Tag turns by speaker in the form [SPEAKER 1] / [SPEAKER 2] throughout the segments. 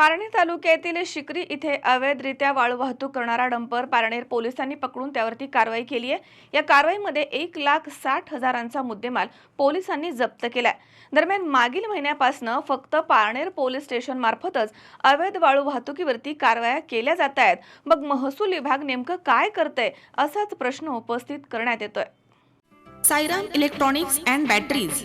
[SPEAKER 1] पारणेर तालुक्यातील शिकरी इथे अवैधरित्या वाळू वाहतूक करणारा डंपर पारनेर पोलिसांनी पकडून त्यावरती कारवाई केली आहे. या कारवाईमध्ये एक लाख साठ हजारांचा मुद्देमाल पोलिसांनी जप्त केलाय. दरम्यान मागील महिन्यापासनं फक्त पारनेर पोलीस स्टेशन मार्फतच अवैध वाळू वाहतुकीवरती कारवाया केल्या जात आहेत. मग महसूल विभाग नेमकं काय करतंय असाच प्रश्न उपस्थित करण्यात येतोय. Sairam electronics and batteries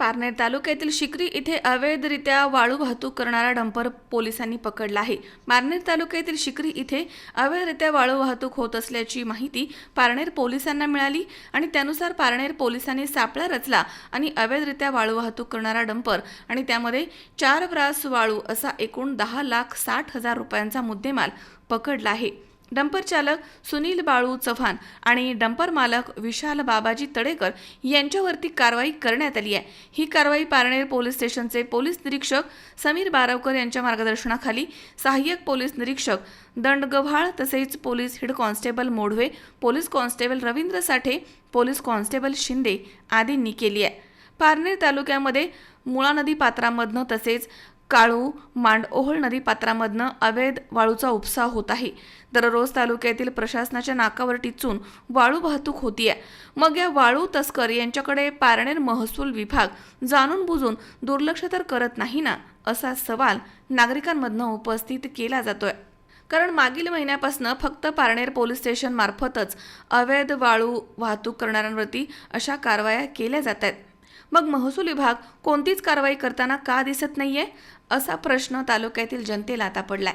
[SPEAKER 1] Parner तालुक्यातील शिकरी इथे अवैधरित्या वाळू वाहतूक करणारा डंपर पोलिसांनी पकडला आहे. पारनेर तालुक्यातील शिकरी इथे अवैधरित्या वाळू वाहतूक होत असल्याची माहिती पारनेर पोलिसांना मिळाली आणि त्यानुसार पारनेर पोलिसांनी सापळा रचला आणि अवैधरित्या वाळू वाहतूक करणारा डंपर आणि त्यामध्ये चार ब्रास वाळू असा एकूण दहा लाख साठ हजार रुपयांचा मुद्देमाल पकडला आहे. डंपर चालक सुनील बाळू चव्हाण आणि डंपर मालक विशाल बाबाजी तडेकर यांच्यावरती कारवाई करण्यात आली आहे. ही कारवाई पारनेर पोलीस स्टेशनचे पोलीस निरीक्षक समीर बारावकर यांच्या मार्गदर्शनाखाली सहाय्यक पोलीस निरीक्षक दंडगव्हाळ तसेच police head constable Modhave police constable Ravindra Sathe police constable Shinde आदींनी केली आहे. पारनेर तालुक्यामध्ये मुळा नदी पात्रामधनं तसेच काळू मांडओहळ नदी पात्रामधनं अवैध वाळूचा उपसा होत आहे. दररोज तालुक्यातील प्रशासनाच्या नाकावर टिचून वाळू वाहतूक होतीये. मग या वाळू तस्कर यांच्याकडे पारनेर महसूल विभाग जाणून बुजून दुर्लक्ष तर करत नाही ना असा सवाल नागरिकांमधनं उपस्थित केला जातोय. कारण मागील महिन्यापासून फक्त पारनेर पोलीस स्टेशन मार्फतच अवैध वाळू वाहतूक करणाऱ्यांवरती अशा कारवाया केल्या जात आहेत. मग महसूल विभाग कोणतीच कारवाई करताना का दिसत नाहीये? असा प्रश्न तालुक्यातील जनतेला आता पडलाय.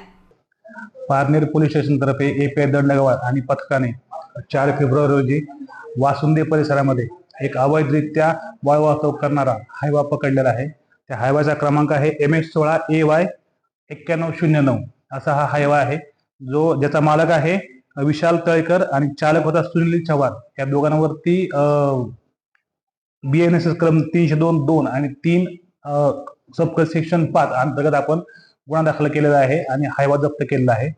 [SPEAKER 2] पारनेर पोलीस स्टेशन तर्फे एपीआय दंडगवार आणि पथकाने चार फेब्रुवारी रोजी वासुंदे परिसरामध्ये एक अवैधरित्या वाळू वाहतूक करणारा हायवा पकडलेला आहे. त्या हायवाचा क्रमांक आहे एम एस सोळा ए वाय एक्क्याण्णव शून्य नऊ असा हा हायवा आहे. जो ज्याचा मालक आहे विशाल तळेकर आणि चालक होता सुनील चव्हाण. या दोघांवरती बी एन एस एस तीनशे दोन दोन आणि तीन सब सेक्शन पाच अंतर्गत आपण गुन्हा दाखल केलेला आहे आणि हायवा जप्त केलेला आहे.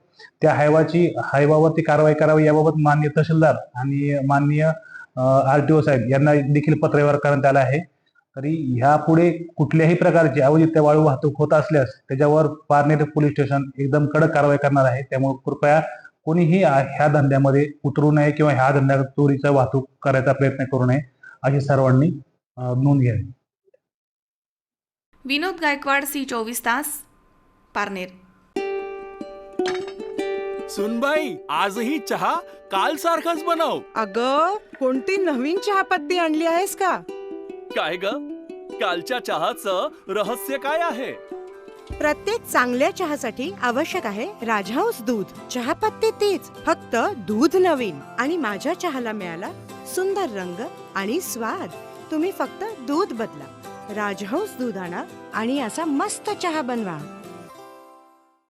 [SPEAKER 2] त्या हायवाची हायवावरती कारवाई करावी याबाबत मान्य तहसीलदार आणि माननीय आर टी ओ साहेब यांना देखील पत्रव्यवहार करण्यात आला आहे. तरी ह्यापुढे कुठल्याही प्रकारची अवैध वाळू वाहतूक होत असल्यास त्याच्यावर पारनेर पोलीस स्टेशन एकदम कडक कारवाई करणार आहे. त्यामुळे कृपया कोणीही ह्या धंद्यामध्ये उतरू नये किंवा ह्या धंद्यात चोरीचा वाहतूक करायचा प्रयत्न करू नये. अशी सर्वांनी नोंद घ्यावी.
[SPEAKER 1] विनोद गायकवाड सी चोवीस तास पारनेर.
[SPEAKER 3] सुनबाई आजही चहा काल सारखाच बनव.
[SPEAKER 4] अग कोणती नवीन चहापत्ती आणली आहेस का?
[SPEAKER 3] काय ग? कालच्या चहाचं रहस्य काय आहे?
[SPEAKER 5] प्रत्येक चांगल्या चहासाठी आवश्यक आहे राजहंस दूध. चहापत्ती तीच फक्त दूध नवीन. आणि माझ्या चहाला मिळाला सुंदर रंग आणि स्वाद. तुम्ही फक्त दूध बदला. राजहंस दूध आणा आणि असा मस्त चहा बनवा.